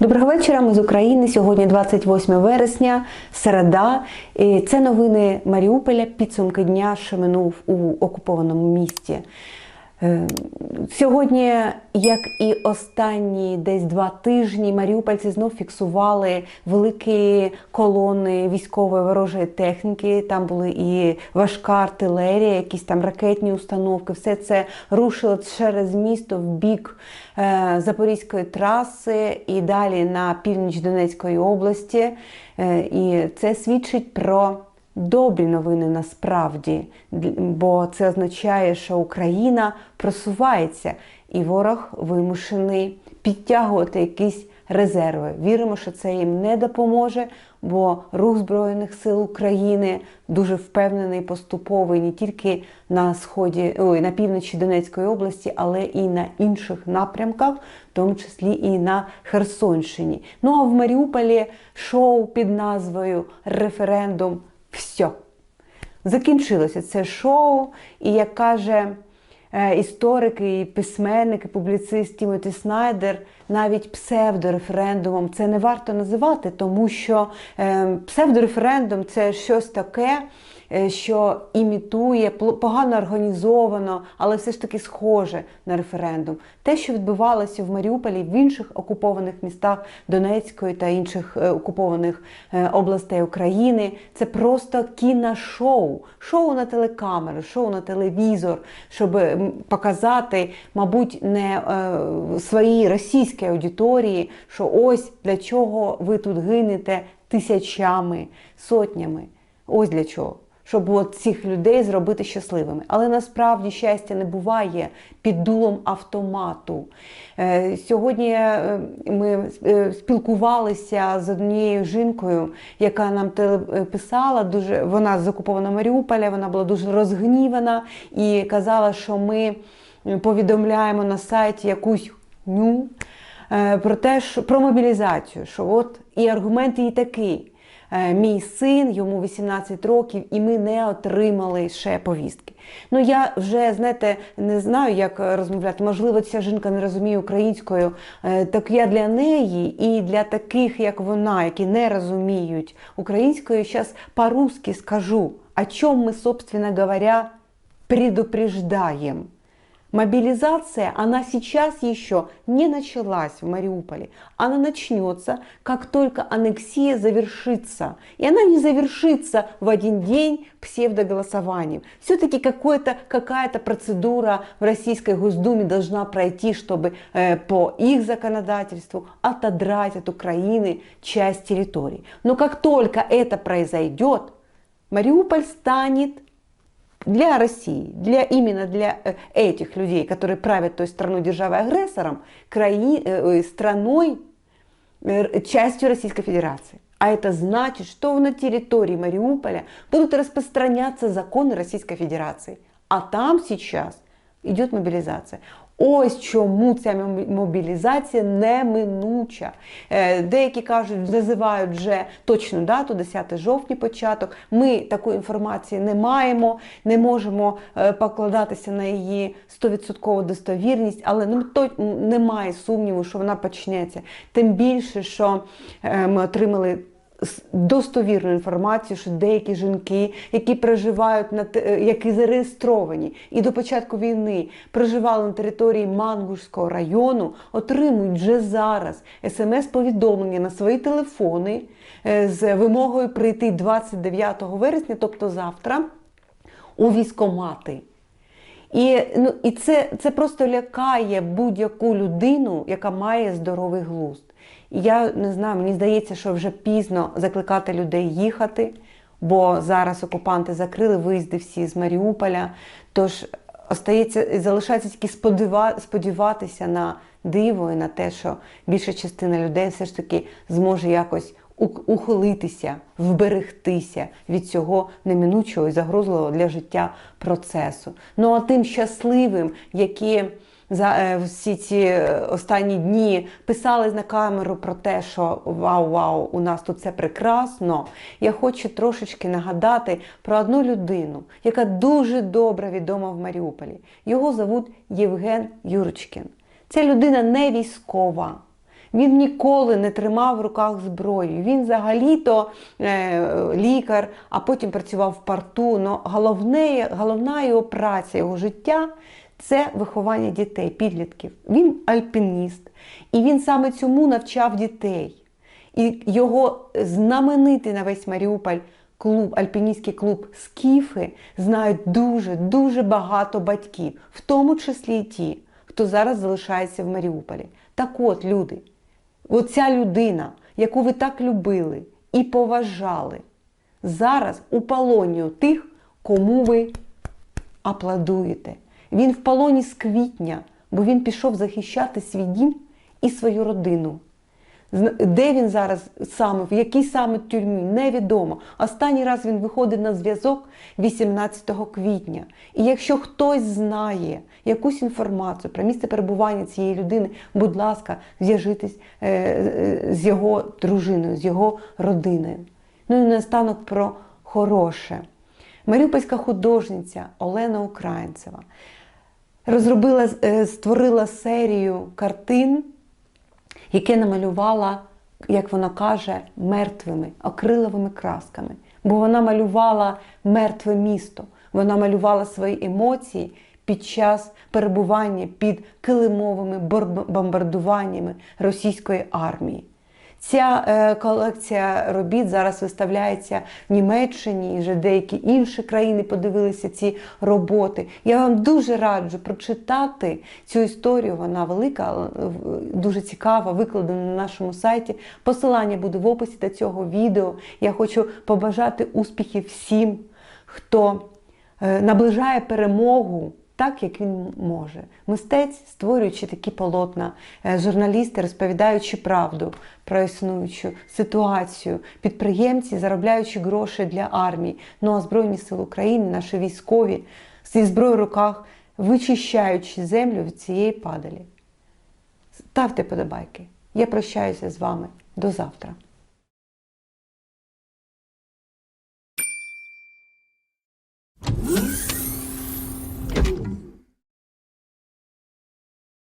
Доброго вечора. Ми з України. Сьогодні 28 вересня, середа. Це новини Маріуполя. Підсумки дня, що минув у окупованому місті. Е, Сьогодні, як і останні десь два тижні, маріупольці знов фіксували великі колони військової ворожої техніки. Там були і важка артилерія, якісь там ракетні установки. Все це рушило через місто в бік е, Запорізької траси і далі на північ Донецької області. Е, І це свідчить про добрі новини насправді, бо це означає, що Україна просувається, і ворог вимушений підтягувати якісь резерви. Віримо, що це їм не допоможе, бо рух Збройних сил України дуже впевнений, поступовий не тільки на сході, ой, на півночі Донецької області, але і на інших напрямках, в тому числі і на Херсонщині. Ну а в Маріуполі шоу під назвою Референдум. Все. Закінчилося це шоу, і як каже е, історик і письменник, і публіцист Тімоті Снайдер, навіть псевдореферендумом це не варто називати, тому що е, псевдореферендум це щось таке, що імітує погано організовано, але все ж таки схоже на референдум. Те, що відбувалося в Маріуполі, в інших окупованих містах Донецької та інших е, окупованих е, областей України, це просто кіношоу, шоу на телекамеру, шоу на телевізор, щоб показати, мабуть, не е, своїй російській аудиторії, що ось для чого ви тут гинете тисячами, сотнями. Ось для чого. Щоб от цих людей зробити щасливими. Але насправді щастя не буває під дулом автомату. Е, Сьогодні е, ми е, спілкувалися з однією жінкою, яка нам писала, дуже вона з окупованого Маріуполя, вона була дуже розгнівана і казала, що ми повідомляємо на сайті якусь ню про те, що про мобілізацію. Що от і аргумент її такий. Е, Мій син, йому 18 років, і ми не отримали ще повістки. Ну я вже знаєте, не знаю, як розмовляти. Можливо, ця жінка не розуміє українською. Е, Так я для неї і для таких, як вона, які не розуміють українською, зараз по-русски скажу, о чому ми, собственно говоря, предупреждаем. Мобилизация, она сейчас еще не началась в Мариуполе. Она начнется, как только аннексия завершится. И она не завершится в один день псевдоголосованием. Все-таки какая-то процедура в Российской Госдуме должна пройти, чтобы э, по их законодательству отодрать от Украины часть территории. Но как только это произойдет, Мариуполь станет для России, для, именно для э, этих людей, которые правят той страной державой-агрессором, краи, э, страной, э, частью Российской Федерации. А это значит, что на территории Мариуполя будут распространяться законы Российской Федерации. А там сейчас идет мобілізація. Ось чому ця мобілізація неминуча. Е, Деякі кажуть, називають вже точну дату, 10 жовтня початок. Ми такої інформації не маємо, не можемо е, покладатися на її 100% достовірність, але ну, немає сумніву, що вона почнеться. Тим більше, що е, ми отримали достовірну інформацію, що деякі жінки, які проживають на е, які зареєстровані і до початку війни проживали на території Мангушського району, отримують вже зараз смс-повідомлення на свої телефони е, з вимогою прийти 29 вересня, тобто завтра, у військомати. І, ну, і це, це просто лякає будь-яку людину, яка має здоровий глузд. Я не знаю, мені здається, що вже пізно закликати людей їхати, бо зараз окупанти закрили виїзди всі з Маріуполя. Тож остається, залишається тільки сподіва- сподіватися на диво і на те, що більша частина людей все ж таки зможе якось ухилитися, вберегтися від цього неминучого і загрозливого для життя процесу. Ну а тим щасливим, які за е, всі ці е, останні дні писали на камеру про те, що вау, вау, у нас тут все прекрасно. Я хочу трошечки нагадати про одну людину, яка дуже добре відома в Маріуполі. Його зовуть Євген Юрочкін. Ця людина не військова. Він ніколи не тримав в руках зброю. Він взагалі-то е, лікар, а потім працював в порту. Но головне, головна його праця, його життя це виховання дітей, підлітків. Він альпініст, і він саме цьому навчав дітей. І його знаменитий на весь Маріуполь клуб, альпіністський клуб Скіфи знають дуже-дуже багато батьків, в тому числі і ті, хто зараз залишається в Маріуполі. Так от, люди, оця людина, яку ви так любили і поважали, зараз у полоні тих, кому ви аплодуєте. Він в полоні з квітня, бо він пішов захищати свій дім і свою родину. Де він зараз саме, в якій саме тюрмі, невідомо. Останній раз він виходить на зв'язок 18 квітня. І якщо хтось знає якусь інформацію про місце перебування цієї людини, будь ласка, зв'яжитесь е, е, з його дружиною, з його родиною. Ну і наостанок про хороше. Маріупольська художниця Олена Українцева розробила, е, створила серію картин, яке намалювала, як вона каже, мертвими, акриловими красками. Бо вона малювала мертве місто, вона малювала свої емоції під час перебування під килимовими бомбардуваннями російської армії. Ця е, колекція робіт зараз виставляється в Німеччині і вже деякі інші країни подивилися ці роботи. Я вам дуже раджу прочитати цю історію. Вона велика, е, дуже цікава, викладена на нашому сайті. Посилання буде в описі до цього відео. Я хочу побажати успіхів всім, хто е, наближає перемогу так, як він може. Мистець, створюючи такі полотна, е, журналісти, розповідаючи правду про існуючу ситуацію, підприємці, заробляючи гроші для армії. Ну а Збройні Сили України, наші військові зі зброєю в руках, вичищаючи землю від цієї падалі. Ставте подобайки. Я прощаюся з вами. До завтра.